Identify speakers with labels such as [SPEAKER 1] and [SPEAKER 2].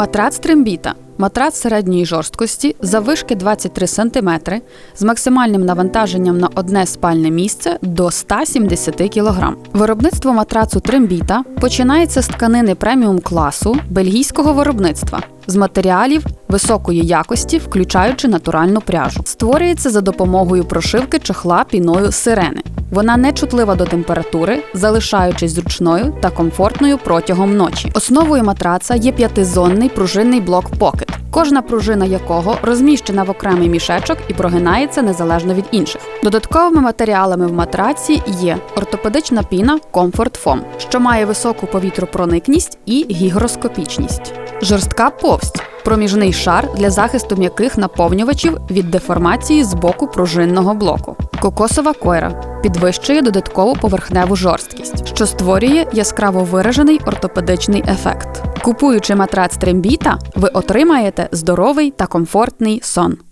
[SPEAKER 1] Матрац трембіта. Матрац середньої жорсткості заввишки 23 см з максимальним навантаженням на одне спальне місце до 170 кг. Виробництво матрацу трембіта починається з тканини преміум класу бельгійського виробництва з матеріалів високої якості, включаючи натуральну пряжу. Створюється за допомогою прошивки чохла піною сирени. Вона не чутлива до температури, залишаючись зручною та комфортною протягом ночі. Основою матраца є п'ятизонний пружинний блок Pocket, кожна пружина якого розміщена в окремий мішечок і прогинається незалежно від інших. Додатковими матеріалами в матраці є ортопедична піна Comfort Foam, що має високу повітропроникність і гігроскопічність. Жорстка повсть проміжний шар для захисту м'яких наповнювачів від деформації з боку пружинного блоку. Кокосова койра підвищує додаткову поверхневу жорсткість, що створює яскраво виражений ортопедичний ефект. Купуючи матрац трембіта, ви отримаєте здоровий та комфортний сон.